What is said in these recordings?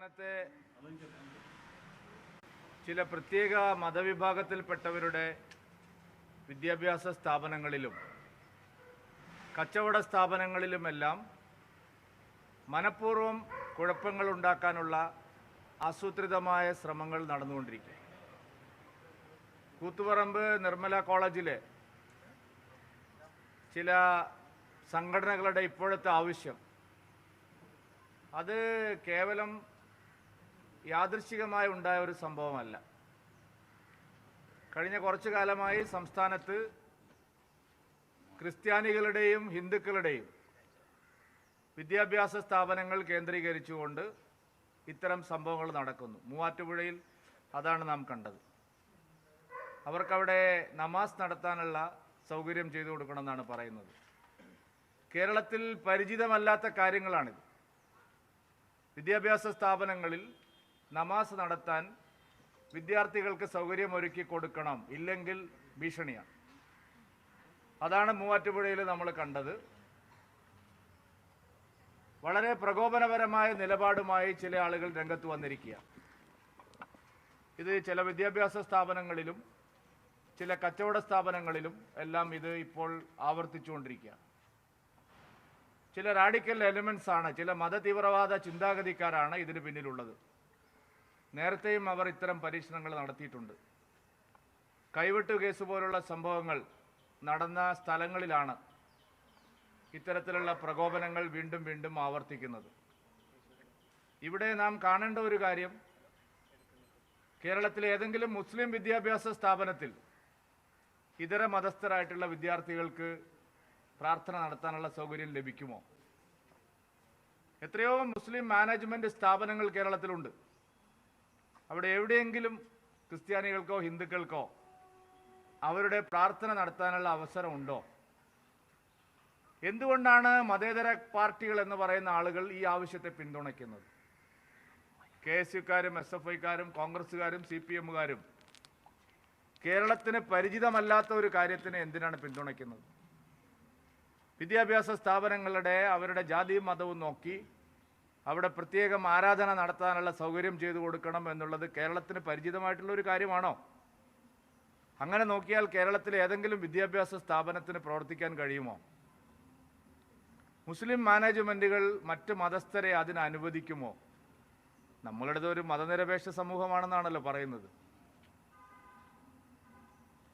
സംസ്ഥാനത്തെ ചില പ്രത്യേക മതവിഭാഗത്തിൽപ്പെട്ടവരുടെ വിദ്യാഭ്യാസ സ്ഥാപനങ്ങളിലും കച്ചവട സ്ഥാപനങ്ങളിലുമെല്ലാം മനഃപൂർവം കുഴപ്പങ്ങൾ ഉണ്ടാക്കാനുള്ള ആസൂത്രിതമായ ശ്രമങ്ങൾ നടന്നുകൊണ്ടിരിക്കുക കൂത്തുപറമ്പ് നിർമ്മല കോളേജിലെ ചില സംഘടനകളുടെ ഇപ്പോഴത്തെ ആവശ്യം അത് കേവലം യാദൃശികമായി ഉണ്ടായ ഒരു സംഭവമല്ല. കഴിഞ്ഞ കുറച്ചു കാലമായി സംസ്ഥാനത്ത് ക്രിസ്ത്യാനികളുടെയും ഹിന്ദുക്കളുടെയും വിദ്യാഭ്യാസ സ്ഥാപനങ്ങൾ കേന്ദ്രീകരിച്ചുകൊണ്ട് ഇത്തരം സംഭവങ്ങൾ നടക്കുന്നു. മൂവാറ്റുപുഴയിൽ അതാണ് നാം കണ്ടത്. അവർക്കവിടെ നമാസ് നടത്താനുള്ള സൗകര്യം ചെയ്തു കൊടുക്കണമെന്നാണ് പറയുന്നത്. കേരളത്തിൽ പരിചിതമല്ലാത്ത കാര്യങ്ങളാണിത്. വിദ്യാഭ്യാസ സ്ഥാപനങ്ങളിൽ നമാസ് നടത്താൻ വിദ്യാർത്ഥികൾക്ക് സൗകര്യമൊരുക്കി കൊടുക്കണം ഇല്ലെങ്കിൽ ഭീഷണിയാണ് അതാണ് മൂവാറ്റുപുഴയിൽ നമ്മൾ കണ്ടത്. വളരെ പ്രകോപനപരമായ നിലപാടുമായി ചില ആളുകൾ രംഗത്ത് വന്നിരിക്കുക. ഇത് ചില വിദ്യാഭ്യാസ സ്ഥാപനങ്ങളിലും ചില കച്ചവട സ്ഥാപനങ്ങളിലും എല്ലാം ഇത് ഇപ്പോൾ ആവർത്തിച്ചുകൊണ്ടിരിക്കുകയാണ് ചില റാഡിക്കൽ എലിമെന്റ്സ് ആണ് ചില മതതീവ്രവാദ ചിന്താഗതിക്കാരാണ് ഇതിന് പിന്നിലുള്ളത്. നേരത്തെയും അവർ ഇത്തരം പരീക്ഷണങ്ങൾ നടത്തിയിട്ടുണ്ട്. കൈവെട്ട് കേസ് പോലുള്ള സംഭവങ്ങൾ നടന്ന സ്ഥലങ്ങളിലാണ് ഇത്തരത്തിലുള്ള പ്രകോപനങ്ങൾ വീണ്ടും വീണ്ടും ആവർത്തിക്കുന്നത്. ഇവിടെ നാം കാണേണ്ട ഒരു കാര്യം കേരളത്തിലെ ഏതെങ്കിലും മുസ്ലിം വിദ്യാഭ്യാസ സ്ഥാപനത്തിൽ ഇതര മതസ്ഥരായിട്ടുള്ള വിദ്യാർത്ഥികൾക്ക് പ്രാർത്ഥന നടത്താനുള്ള സൗകര്യം ലഭിക്കുമോ? എത്രയോ മുസ്ലിം മാനേജ്മെന്റ് സ്ഥാപനങ്ങൾ കേരളത്തിലുണ്ട്. അവിടെ എവിടെയെങ്കിലും ക്രിസ്ത്യാനികൾക്കോ ഹിന്ദുക്കൾക്കോ അവരുടെ പ്രാർത്ഥന നടത്താനുള്ള അവസരം ഉണ്ടോ? എന്തുകൊണ്ടാണ് മതേതര പാർട്ടികൾ എന്ന് പറയുന്ന ആളുകൾ ഈ ആവശ്യത്തെ പിന്തുണയ്ക്കുന്നത്? കെ എസ് യുക്കാരും എസ് എഫ് ഐക്കാരും കോൺഗ്രസ്സുകാരും സി പി എമ്മുകാരും കേരളത്തിന് പരിചിതമല്ലാത്ത ഒരു കാര്യത്തിന് എന്തിനാണ് പിന്തുണയ്ക്കുന്നത്? വിദ്യാഭ്യാസ സ്ഥാപനങ്ങളുടെ അവരുടെ ജാതിയും മതവും നോക്കി അവിടെ പ്രത്യേകം ആരാധന നടത്താനുള്ള സൗകര്യം ചെയ്തു കൊടുക്കണം എന്നുള്ളത് കേരളത്തിന് പരിചിതമായിട്ടുള്ള ഒരു കാര്യമാണോ? അങ്ങനെ നോക്കിയാൽ കേരളത്തിലെ ഏതെങ്കിലും വിദ്യാഭ്യാസ സ്ഥാപനത്തിന് പ്രവർത്തിക്കാൻ കഴിയുമോ? മുസ്ലിം മാനേജ്മെന്റുകൾ മറ്റ് മതസ്ഥരെ അതിന് അനുവദിക്കുമോ? നമ്മളുടേത് ഒരു മതനിരപേക്ഷ സമൂഹമാണെന്നാണല്ലോ പറയുന്നത്.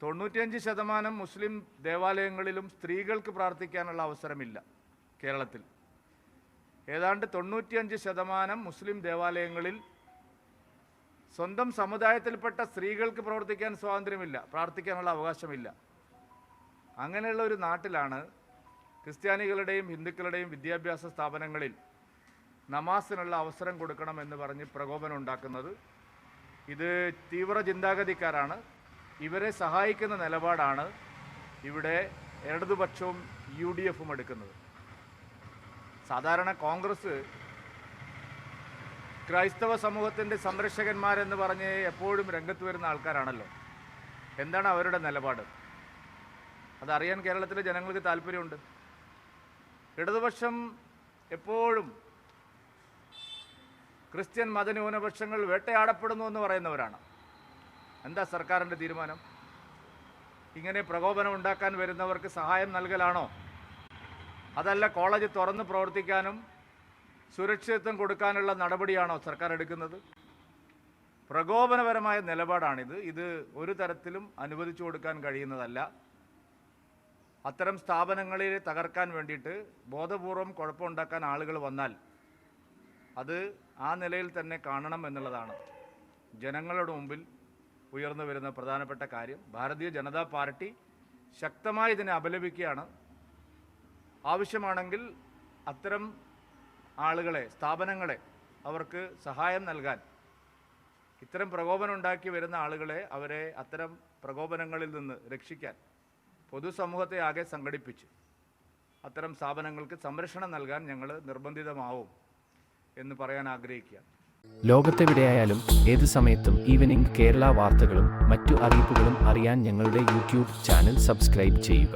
തൊണ്ണൂറ്റിയഞ്ച് ശതമാനം മുസ്ലിം ദേവാലയങ്ങളിലും സ്ത്രീകൾക്ക് പ്രാർത്ഥിക്കാനുള്ള അവസരമില്ല കേരളത്തിൽ. ഏതാണ്ട് തൊണ്ണൂറ്റിയഞ്ച് ശതമാനം മുസ്ലിം ദേവാലയങ്ങളിൽ സ്വന്തം സമുദായത്തിൽപ്പെട്ട സ്ത്രീകൾക്ക് പ്രവർത്തിക്കാൻ സ്വാതന്ത്ര്യമില്ല പ്രാർത്ഥിക്കാനുള്ള അവകാശമില്ല. അങ്ങനെയുള്ള ഒരു നാട്ടിലാണ് ക്രിസ്ത്യാനികളുടെയും ഹിന്ദുക്കളുടെയും വിദ്യാഭ്യാസ സ്ഥാപനങ്ങളിൽ നമാസിനുള്ള അവസരം കൊടുക്കണം എന്ന് പറഞ്ഞ് പ്രകോപനം ഉണ്ടാക്കുന്നത്. ഇത് തീവ്ര ചിന്താഗതിക്കാരാണ്. ഇവരെ സഹായിക്കുന്ന നിലപാടാണ് ഇവിടെ ഇടതുപക്ഷവും യു ഡി എഫും എടുക്കുന്നത്. സാധാരണ കോൺഗ്രസ് ക്രൈസ്തവ സമൂഹത്തിന്റെ സംരക്ഷകന്മാരെന്ന് പറഞ്ഞ് എപ്പോഴും രംഗത്ത് വരുന്ന ആൾക്കാരാണല്ലോ. എന്താണ് അവരുടെ നിലപാട്? അതറിയാൻ കേരളത്തിലെ ജനങ്ങൾക്ക് താല്പര്യമുണ്ട്. ഇടതുപക്ഷം എപ്പോഴും ക്രിസ്ത്യൻ മതന്യൂനപക്ഷങ്ങൾ വേട്ടയാടപ്പെടുന്നു എന്ന് പറയുന്നവരാണ്. എന്താ സർക്കാരിന്റെ തീരുമാനം? ഇങ്ങനെ പ്രകോപനം ഉണ്ടാക്കാൻ വരുന്നവർക്ക് സഹായം നൽകലാണോ? അതല്ല കോളേജ് തുറന്ന് പ്രവർത്തിക്കാനും സുരക്ഷിതത്വം കൊടുക്കാനുള്ള നടപടിയാണോ സർക്കാർ എടുക്കുന്നത്? പ്രകോപനപരമായ നിലപാടാണിത്. ഇത് ഒരു തരത്തിലും അനുവദിച്ചു കൊടുക്കാൻ കഴിയുന്നതല്ല. അത്തരം സ്ഥാപനങ്ങളിൽ തകർക്കാൻ വേണ്ടിയിട്ട് ബോധപൂർവം കുഴപ്പമുണ്ടാക്കാൻ ആളുകൾ വന്നാൽ അത് ആ നിലയിൽ തന്നെ കാണണം എന്നുള്ളതാണ് ജനങ്ങളുടെ മുമ്പിൽ ഉയർന്നു വരുന്ന പ്രധാനപ്പെട്ട കാര്യം. ഭാരതീയ ജനതാ പാർട്ടി ശക്തമായി ഇതിനെ അപലപിക്കുകയാണ്. ആവശ്യമാണെങ്കിൽ അത്തരം ആളുകളെ സ്ഥാപനങ്ങളെ അവർക്ക് സഹായം നൽകാൻ ഇത്തരം പ്രകോപനം ഉണ്ടാക്കി വരുന്ന ആളുകളെ അവരെ അത്തരം പ്രകോപനങ്ങളിൽ നിന്ന് രക്ഷിക്കാൻ പൊതുസമൂഹത്തെ ആകെ സംഘടിപ്പിച്ച് അത്തരം സ്ഥാപനങ്ങൾക്ക് സംരക്ഷണം നൽകാൻ ഞങ്ങൾ നിർബന്ധിതമാവും എന്ന് പറയാൻ ആഗ്രഹിക്കുകയാണ്. ലോകത്തെവിടെയായാലും ഏത് സമയത്തും ഈവനിംഗ് കേരള വാർത്തകളും മറ്റു അറിയിപ്പുകളും അറിയാൻ ഞങ്ങളുടെ യൂട്യൂബ് ചാനൽ സബ്സ്ക്രൈബ് ചെയ്യുക.